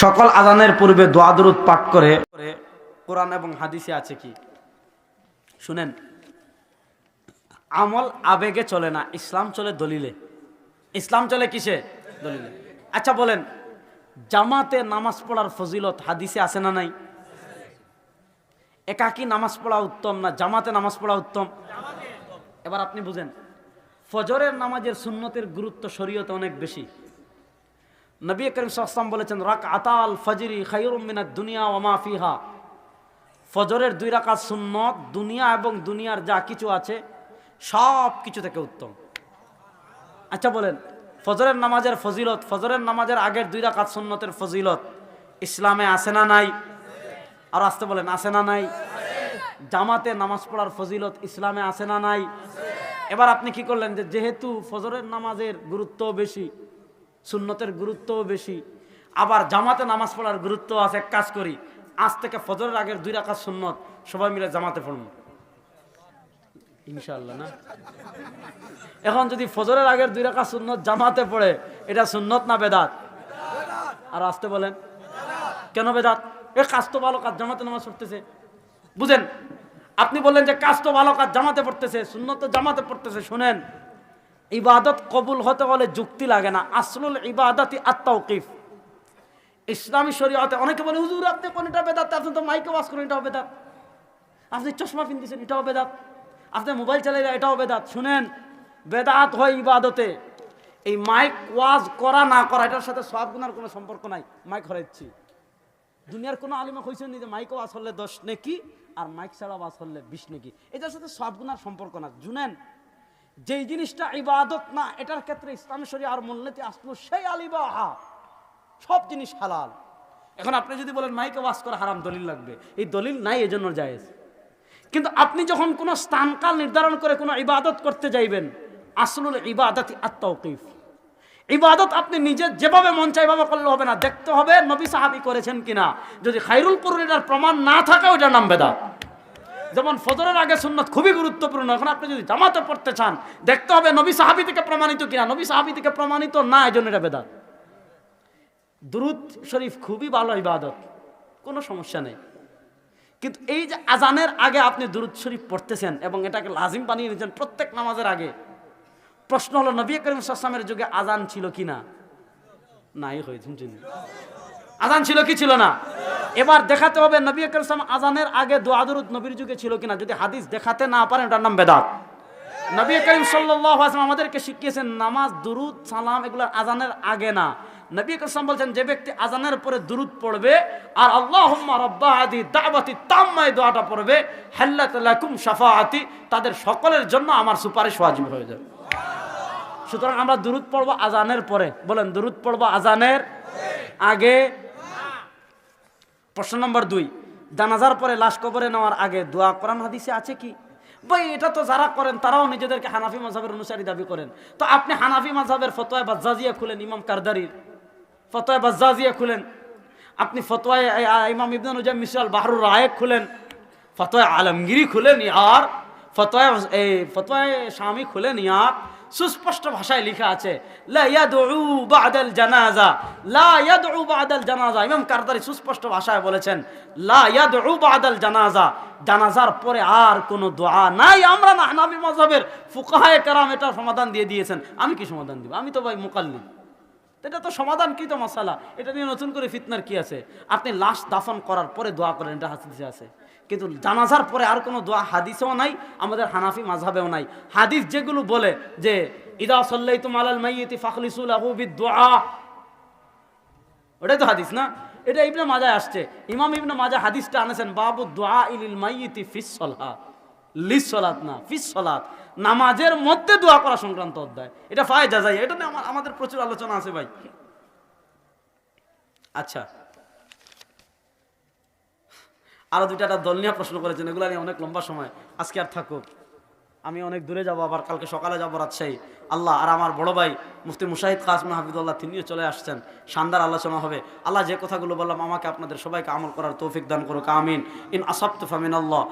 সকল আজানের পূর্বে দোয়া দরুদ পাঠ করে কোরআন এবং হাদিসে আছে কি? শুনেন। আমল আবেগে চলে না, ইসলাম চলে দলিলে। ইসলাম চলে কিসে? দলিলে। আচ্ছা বলেন, জামাতে নামাজ পড়ার ফজিলত হাদিসে আছে না নাই? একাকি নামাজ পড়া উত্তম না জামাতে নামাজ পড়া উত্তম? এবার আপনি বুঝেন, ফজরের নামাজের সুন্নতের গুরুত্ব শরীয়তে অনেক বেশি। নবী করিম সাল্লাম বলেছেন রাক আতাল ফজরি খাইরুম মিনাত দুনিয়া ওমা ফিহা। ফজরের দুই রাকাত সুন্নত, দুনিয়া এবং দুনিয়ার যা কিছু আছে, সব কিছু থেকে উত্তম। আচ্ছা বলেন, ফজরের নামাজের ফজিলত, ফজরের নামাজের আগের দুই রাকাত সুন্নতের ফজিলত ইসলামে আছে না নাই? আর আসতে বলেন, আছে না নাই? জামাতে নামাজ পড়ার ফজিলত ইসলামে আছে না নাই? এবার আপনি কি করলেন যে, যেহেতু ফজরের নামাজের গুরুত্ব বেশি সুন্নতের গুরুত্বও বেশি। আবার জামাতে নামাজ পড়ার গুরুত্ব আছে, এক কাজ করি। আজ থেকে ফজরের আগের দুই রাকাত সুন্নত, সবাই মিলে জামাতে পড়ব। ইনশাআল্লাহ, না? এখন যদি ফজরের আগের দুই রাকাত সুন্নত জামাতে পড়ে, এটা সুন্নত না বেদাত? আর আসতে বলেন, কেন বেদাত? এ কাজ তো ভালো কাজ, জামাতে নামাজ পড়তেছে। বুঝেন, আপনি বললেন যে কাজ তো ভালো কাজ, জামাতে পড়তেছে, সুন্নত জামাতে পড়তেছে, শুনেন। ইবাদত কবুল হতে হলে যুক্তি লাগে না। আসলুল ইবাদতি আত্মাউকিফ ইসলামী শরীয়তে অনেকে বলে, হুজুর, আপনি কোন এটা বেদাত, আপনি তো মাইকে ওয়াজ করেন, এটাও বেদাত। আপনি চশমা পিনতেছেন, এটাও বেদাত। আপনি মোবাইল চালাইলে এটাও বেদাত। শুনেন, বেদাত হয় ইবাদতে। এই মাইক ওয়াজ করা, না করা, এটার সাথে সব গুনার কোনো সম্পর্ক নাই। মাইক হরাইছি দুনিয়ার কোনো আলিমা কইছেন যে, মাইক ওয়াজ হলে দশ নেকি, আর মাইক ছাড়া ওয়াজ হলে বিশ নেকি? এটার সাথে সব গুনার সম্পর্ক না শুনেন যেই জিনিসটা ইবাদত না, এটার ক্ষেত্রে ইসলামী আর মূলনীতি আসলো সেই আলিবাহা। সব জিনিস হালাল। এখন আপনি যদি বলেন, মাইকে ওয়াজ করা হারাম, দলিল লাগবে। এই দলিল নাই, এজন্য জায়েজ। কিন্তু আপনি যখন কোনো স্থানকাল নির্ধারণ করে কোনো ইবাদত করতে যাইবেন, আসলুল ইবাদতি আত্মাউকিফ ইবাদত আপনি নিজে যেভাবে মন চাইভাবে করলে হবে না। দেখতে হবে নবী সাহাবি করেছেন কিনা। যদি খাইরুল করুন এটার প্রমাণ না থাকে, ওইটার নাম বেদা যেমন ফজরের আগে সুন্নত খুবই গুরুত্বপূর্ণ, এখন আপনি যদি জামাতে পড়তে চান, দেখতে হবে নবী সাহাবি থেকে প্রমাণিত কিনা। নবী সাহাবি থেকে প্রমাণিত না এই জন্য এটা বেদাত। দুরুদ শরীফ খুবই ভালো ইবাদত, কোনো সমস্যা নেই। কিন্তু এই যে আজানের আগে আপনি দুরুদ শরীফ পড়তেছেন এবং এটাকে লাজিম বানিয়ে নিয়েছেন প্রত্যেক নামাজের আগে, প্রশ্ন হলো, নবী করিম যুগে আজান ছিল কি না নাই হয়েছেন আজান ছিল কি ছিল না? এবার দেখাতে হবে নবী করিম সাল্লাম আজানের আগে দোয়া দুরুদ নবীর যুগে ছিল কিনা, যদি হাদিস দেখাতে না পারেন, এটার নাম বেদাত। নবী করিম ওয়াসাল্লাম আমাদেরকে শিখিয়েছেন নামাজ, দুরুদ, সালাম এগুলো আজানের আগে না। নবী করিম বলছেন, যে ব্যক্তি আজানের পরে দুরুদ পড়বে আর আল্লাহুম্মা রাব্বা আদি দাওয়াতি তাম্মায় দোয়াটা পড়বে, হাল্লাত লাকুম শাফাআতি, তাদের সকলের জন্য আমার সুপারিশ ওয়াজিব হয়ে যাবে। সুতরাং আমরা দুরুদ পড়ব আজানের পরে। বলেন, দুরুদ পড়ব আজানের আগে প্রশ্ন নম্বর দুই, জানাজার পরে লাশ কবরে নেওয়ার আগে দোয়া করান হাদিসে আছে কি? ভাই, এটা তো যারা করেন, তারাও নিজেদেরকে হানাফি মাঝাবের অনুসারী দাবি করেন। তো আপনি হানাফি মাঝাবের ফতোয়া বাজ্জাজিয়া খুলেন ইমাম কারদারির। ফতোয়া বাজ্জাজিয়া খুলেন। আপনি ফতোয়া ইমাম ইবদান উজাম মিশাল বাহরুর রায়েক খুলেন। ফতোয়া আলমগিরি খুলেন, ইয়ার। ফতোয়া, এই ফতোয়ায় স্বামী ইয়ার সুস্পষ্ট ভাষায় আছে সুস্পষ্ট ভাষায় বলেছেন জানাজা, জানাজার পরে আর কোনো দোয়া নাই। আমরা না, হানাফি মাযহাবের ফুকাহায়ে কেরাম এটা সমাধান দিয়ে দিয়েছেন। আমি কি সমাধান দিব? আমি তো ভাই মুকাল্লিদ এটা তো সমাধানকৃত মশালা। এটা নিয়ে নতুন করে ফিতনার কি আছে? আপনি লাশ দাফন করার পরে দোয়া করেন, এটা হাদিসে আছে। কিন্তু জানাজার পরে আর কোনো দোয়া, হাদিসেও নাই, আমাদের হানাফি মাঝহাবেও নাই। হাদিস যেগুলো বলে যে, ইদা সল্লাই তুম আলাল মাইয়িতি ফাখলিসুল আহু দোয়া ওটাই তো হাদিস না? এটা ইবনে মাজায় আসছে। ইমাম ইবনে মাজা হাদিসটা আনেছেন, বাবু দোয়া ইলিল মাইয়িতি ফিস সলাত লিস সলাত না, ফিস সলাত। নামাজের মধ্যে দোয়া করা সংক্রান্ত অধ্যায়। এটা ফায়দা যায় এটা নিয়ে আমাদের প্রচুর আলোচনা আছে ভাই। আচ্ছা। আরও দুইটা দল নিয়ে প্রশ্ন করেছেন, এগুলো নিয়ে অনেক লম্বা সময়। আজকে আর থাকুক। আমি অনেক দূরে যাব আবার, কালকে সকালে যাব রাজশাহী। আল্লাহ আর আমার বড় ভাই মুফতি মুশাহিদ কাসম হাফিদুল্লাহ তিনিও চলে আসছেন। শানদার আলোচনা হবে। আল্লাহ যে কথাগুলো বললাম, আমাকে আপনাদের সবাইকে আমল করার তৌফিক দান করুক, আমিন। ইন আসাপ্ত ফামিন আল্লাহ